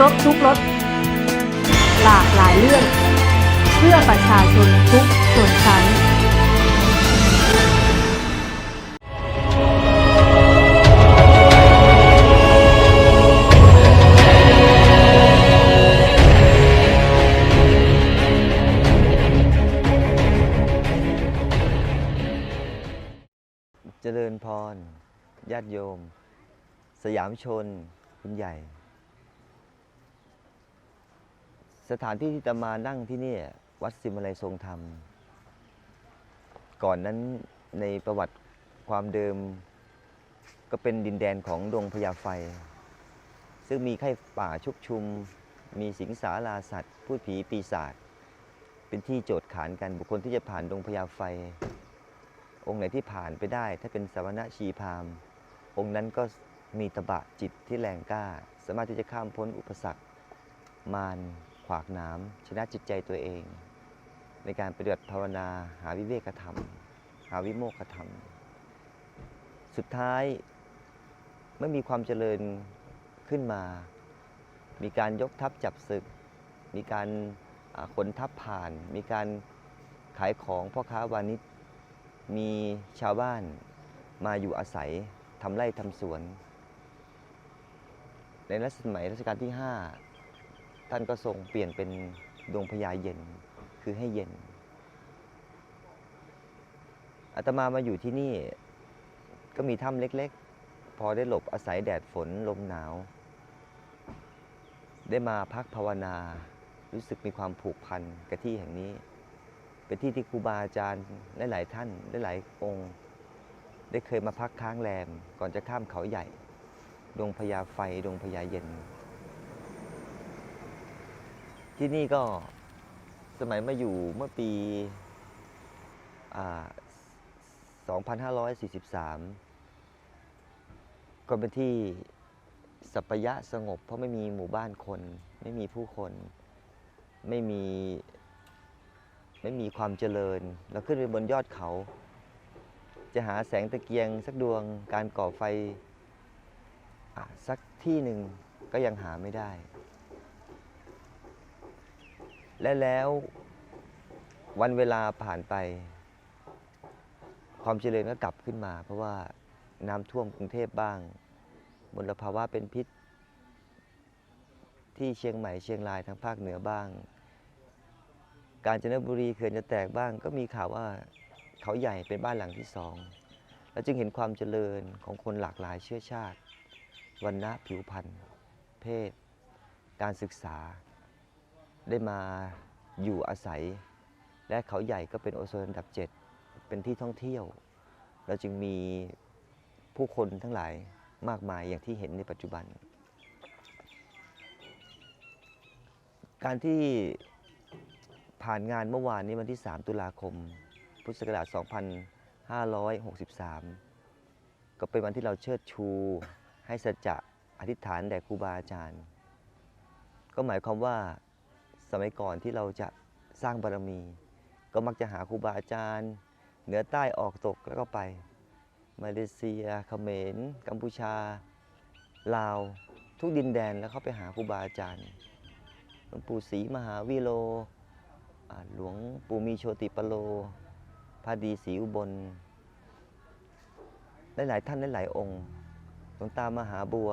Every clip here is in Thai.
ครบทุกรสหลากหลายเรื่อง เพื่อประชาชนทุกส่วนชั้นเจริญพรญาติโยม สยามชน คุณใหญ่ สถานที่ที่จะมานั่งที่นี่วัดสิมลัยทรงธรรม ก่อนนั้นในประวัติความเดิม ก็เป็นดินแดนของดงพญาไฟ ซึ่งมีไข้ป่าชุกชุม มีสิงสาราสัตว์ พูดผีปีศาจเป็นที่โจทย์ขานกันบุคคลที่จะผ่านดงพญาไฟ องค์ไหนที่ผ่านไปได้ ถ้าเป็นสมณะชีพามองค์นั้นก็มีตบะจิตที่แรงกล้า สามารถที่จะข้ามพ้นอุปสรรคมาร ขวากหน้ำชนะจิตใจตัวเอง ในการปฏิบัติภาวนาหาวิเวกธรรม หาวิโมกขธรรม สุดท้ายเมื่อมีความเจริญขึ้นมา มีการยกทัพจับศึก มีการขนทัพผ่าน มีการขายของพ่อค้าวานิชมีชาวบ้านมาอยู่อาศัยทำไร่ทำสวน ในรัชสมัยรัชกาลที่ 5 ท่านก็ทรงเปลี่ยนเป็นดวงพญาเย็นคือให้เย็นอาตมามาอยู่ที่นี่ก็มีถ้ำเล็กๆ พอได้หลบอาศัยแดดฝนลมหนาว ได้มาพักภาวนารู้สึกมีความผูกพันกับที่แห่งนี้ เป็นที่ที่ครูบาอาจารย์หลายๆท่านหลายๆองค์ ได้เคยมาพักค้างแรมก่อนจะข้ามเขาใหญ่ ดวงพญาไฟดวงพญาเย็น ที่นี่ก็สมัยมาอยู่เมื่อปีอ่า2543 ก็เป็นที่สัปยะสงบ เพราะไม่มีหมู่บ้านคน ไม่มีผู้คน ไม่มี ไม่มีความเจริญ เราขึ้นไปบนยอดเขา จะหาแสงตะเกียงสักดวงการก่อไฟอสักที่หนึ่งก็ยังหาไม่ได้ และแล้ววันเวลาผ่านไป ความเจริญก็กลับขึ้นมา เพราะว่าน้ำท่วมกรุงเทพบ้างมลภาวะเป็นพิษ ที่เชียงใหม่เชียงรายทางภาคเหนือบ้าง กาญจนบุรีเขื่อนจะแตกบ้าง ก็มีข่าวว่าเขาใหญ่เป็นบ้านหลังที่สองเราจึงเห็นความเจริญของคนหลากหลายเชื้อชาติวันณะผิวพรรณเพศ การศึกษา ได้มาอยู่อาศัย และเขาใหญ่ก็เป็นโอโซนอันดับเจ็ดเป็นที่ท่องเที่ยว เราจึงมีผู้คนทั้งหลายมากมายอย่างที่เห็นในปัจจุบัน การที่ผ่านงานเมื่อวานนี้วันที่ 3 ตุลาคม พุทธศักราช 2563 ก็เป็นวันที่เราเชิดชูให้สัจจะอธิษฐานแด่ครูบาอาจารย์ ก็หมายความว่า สมัยก่อนที่เราจะสร้างบารมี ก็มักจะหาครูบาอาจารย์ เหนือใต้ออกตกแล้วก็ไปมาเลเซียเขมร กัมพูชา ลาว ทุกดินแดนแล้วเขาไปหาครูบาอาจารย์หลวงปู่ศรีมหาวิโลหลวงปู่มีโชติปโลพระดีศรีอุบลหลายๆท่านหลายๆองค์หลวงตามหาบัว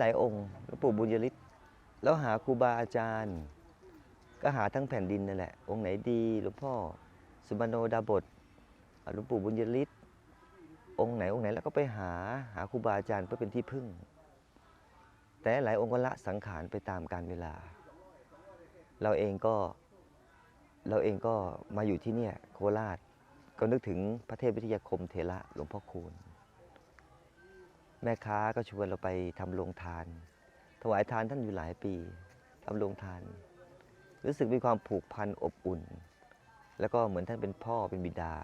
หลายๆองค์หลวงปู่บุญยฤทธิ์แล้วหาครูบาอาจารย์ ก็หาทั้งแผ่นดินนั่นแหละ องค์ไหนดีหลวงพ่อสุมาโนดาบทอ่าหลวงปู่บุญยฤทธิ์องค์ไหนองค์ไหนแล้วก็ไปหาหาครูบาอาจารย์เพื่อเป็นที่พึ่ง แต่หลายองค์ก็ละสังขารไปตามกาลเวลา เราเองก็เราเองก็มาอยู่ที่เนี่ยโคราชก็นึกถึงพระเทพวิทยาคมเทระหลวงพ่อคูณ แม่ค้าก็ชวนเราไปทำโรงทาน ถวายทานท่านอยู่หลายปีทำโรงทาน รู้สึกมีความผูกพันอบอุ่น แล้วก็เหมือนท่านเป็นพ่อเป็นบิดา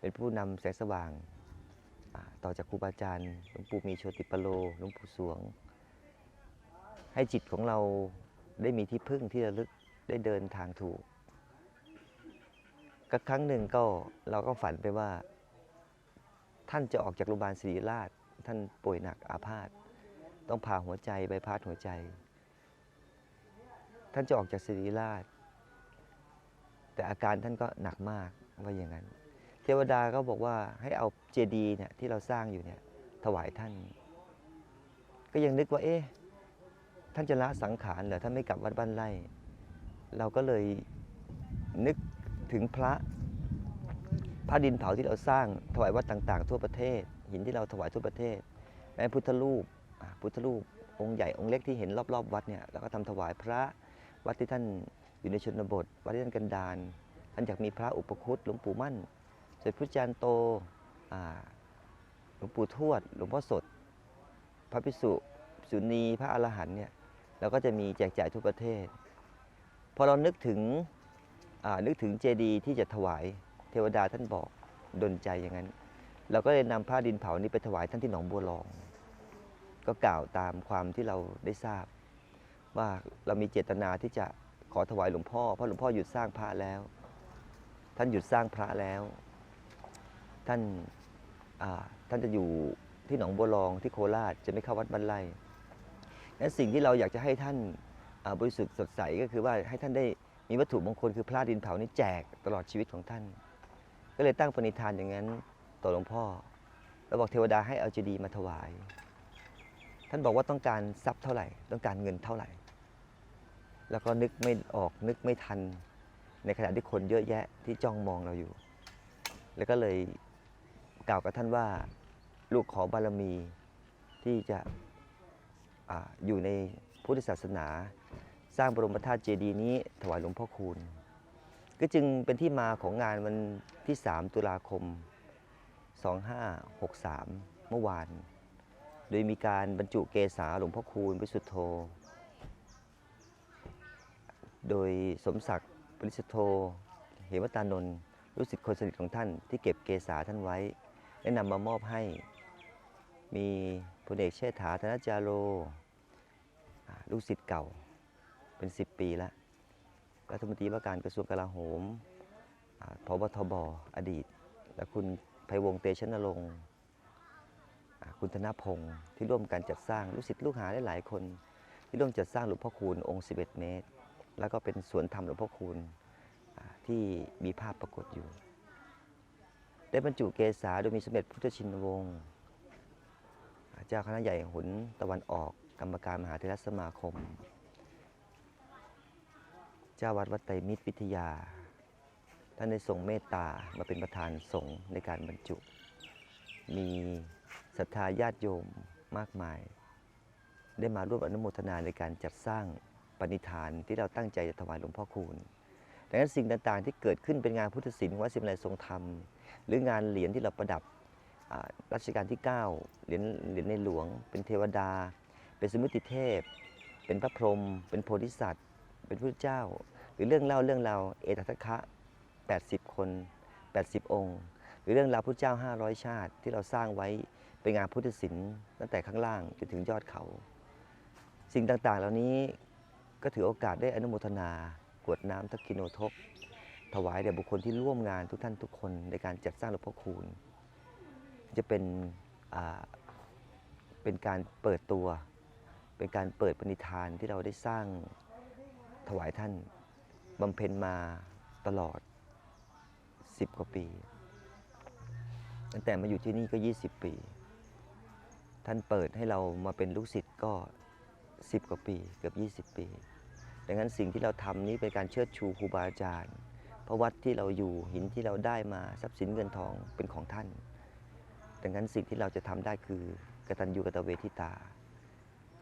เป็นผู้นำแสงสว่าง ต่อจากครูบาอาจารย์หลวงปู่มีโชติปโลหลวงปู่สวง ให้จิตของเราได้มีที่พึ่งที่ระลึกได้เดินทางถูกก็ครั้งหนึ่งก็เราก็ฝันไปว่า ท่านจะออกจากโรงพยาบาลศิริราช ท่านป่วยหนักอาพาธต้องผ่าหัวใจใบพาดหัวใจ ท่านจะออกจากศิริราช แต่อาการท่านก็หนักมากว่าอย่างนั้น เทวดาก็บอกว่าให้เอาเจดีย์เนี่ยที่เราสร้างอยู่เนี่ยถวายท่าน ก็ยังนึกว่าเอ๊ะท่านจะละสังขารเหรอท่านไม่กลับวัดบ้านไร่ เราก็เลยนึกถึงพระพระดินเผาที่เราสร้างถวายวัดต่างๆ ทั่วประเทศ หินที่เราถวายทั่วประเทศแม้พุทธรูปพุทธรูปองค์ใหญ่องค์เล็กที่เห็นรอบๆ วัดเนี่ยเราก็ทำถวายพระ วัดที่ท่านอยู่ในชนบท วัดที่ท่านกันดารท่านอยากมีพระอุปคุตหลวงปู่มั่นสด็จพระจารย์โตหลวงปู่ทวด หลวงพ่อสด พระภิกษุสุนีพระอรหันต์เนี่ยเราก็จะมีแจกจ่ายทั่วประเทศ พอเรานึกถึงนึกถึงเจดีย์ที่จะถวายเทวดาท่านบอกดนใจอย่างนั้น เราก็เลยนำผ้าดินเผานี้ไปถวายท่านที่หนองบัวลอง ก็กล่าวตามความที่เราได้ทราบ ว่าเรามีเจตนาที่จะขอถวายหลวงพ่อ เพราะหลวงพ่อหยุดสร้างพระแล้ว ท่านหยุดสร้างพระแล้ว ท่านท่านจะอยู่ที่หนองบัวลองที่โคราชจะไม่เข้าวัดบ้านไร่นั้นสิ่งที่เราอยากจะให้ท่านบริสุทธิ์สดใสก็คือว่าให้ท่านได้มีวัตถุมงคลคือพระดินเผานี้แจกตลอดชีวิตของท่าน ก็เลยตั้งปณิธานอย่างนั้นต่อหลวงพ่อแล้วบอกเทวดาให้เอาเจดีย์มาถวาย ท่านบอกว่าต้องการทรัพย์เท่าไหร่ ต้องการเงินเท่าไหร่ แล้วก็นึกไม่ออกนึกไม่ทัน ในขณะที่คนเยอะแยะที่จ้องมองเราอยู่ แล้วก็เลยกล่าวกับท่านว่าลูกขอบารมีที่จะออยู่ในพุทธศาสนา สร้างบรมธาตุเจดีย์นี้ถวายหลวงพ่อคูณ ก็จึงเป็นที่มาของงานวันที่ 3 ตุลาคม 2563 เมื่อวาน โดยมีการบรรจุเกษาหลวงพ่อคูณวิสุทธโธ โดยสมศักดิ์ปริสุทธโธเหมตานนท์ลูกศิษย์คนสนิทของท่านที่เก็บเกษาท่านไว้ ได้นำมามอบให้ มีพลเอกเชษฐาธนจาโรลูกศิษย์เก่าเป็น 10 ปีแล้วรัฐมนตรีว่าการกระทรวงกลาโหมพบทบอดีต และคุณไพวงเตชะนรงค์ คุณธนพงศ์ที่ร่วมกันจัดสร้างลูกศิษย์ลูกหาได้หลายคน ที่ร่วมจัดสร้างหลวงพ่อคูณองค์ 11 เมตร แล้วก็เป็นสวนธรรมหลวงพ่อคูณที่มีภาพปรากฏอยู่ ได้บรรจุเกษาโดยมีสมเด็จพุทธชินวงศ์อ่าเจ้าคณะใหญ่หุนตะวันออกกรรมการมหาเทรสมาคม เจ้าวัดวัดไตรมิตรวิทยา ท่านได้ทรงเมตตามาเป็นประธานสงฆ์ในการบรรจุ มี ศรัทธาญาติโยมมากมาย ได้มาร่วมอนุโมทนาในการจัดสร้างปณิธานที่เราตั้งใจจะถวายหลวงพ่อคูณดังนั้นสิ่งต่างๆ ที่เกิดขึ้นเป็นงานพุทธศิลป์วัดสิมไลทรงธรรม หรืองานเหรียญที่เราประดับรัชกาลที่ 9 เหรียญเหรียญในหลวง เป็นเทวดา เป็นสมุติเทพ เป็นพระพรหมเป็นโพธิสัตว์ เป็นพระเจ้า หรือเรื่องเล่าเรื่องราวเอตทัคคะ 80 คน 80 องค์ หรือเรื่องราวพระเจ้า 500 ชาติที่เราสร้างไว้ เป็นงานพุทธศิลป์ตั้งแต่ข้างล่างจนถึงยอดเขา สิ่งต่างๆ เหล่านี้ก็ถือโอกาสได้อนุโมทนากวดน้ำทักกิโนทกถวายแด่บุคคลที่ร่วมงานทุกท่านทุกคนในการจัดสร้างหลวงพ่อคูณ จะเป็นเป็นการเปิดตัว เป็นการเปิดปณิธานที่เราได้สร้างถวายท่านบำเพ็ญมาตลอด 10 กว่าปี ตั้งแต่มาอยู่ที่นี่ก็ 20 ปี ท่านเปิดให้เรามาเป็นลูกศิษย์ก็ 10 กว่าปีเกือบ20 ปี ดังนั้นสิ่งที่เราทำนี้เป็นการเชิดชูครูบาอาจารย์พระวัดที่เราอยู่หินที่เราได้มาทรัพย์สินเงินทองเป็นของท่าน ดังนั้นสิ่งที่เราจะทำได้คือกตัญญูกตเวทิตา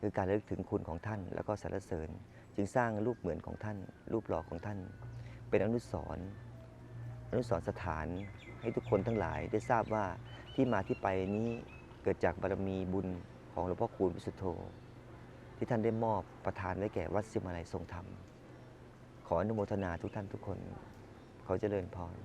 คือการระลึกถึงคุณของท่าน แล้วก็สรรเสริญ จึงสร้างรูปเหมือนของท่าน รูปหล่อของท่าน เป็นอนุสรณ์อนุสรณ์สถานให้ทุกคนทั้งหลายได้ทราบว่าที่มาที่ไปนี้ กิดจากบารมีบุญของหลวงพ่อคูณพิสุทโธ ที่ท่านได้มอบประทานไว้แก่วัดสิมาลัยทรงธรรม ขออนุโมทนาทุกท่านทุกคน ขอเจริญพร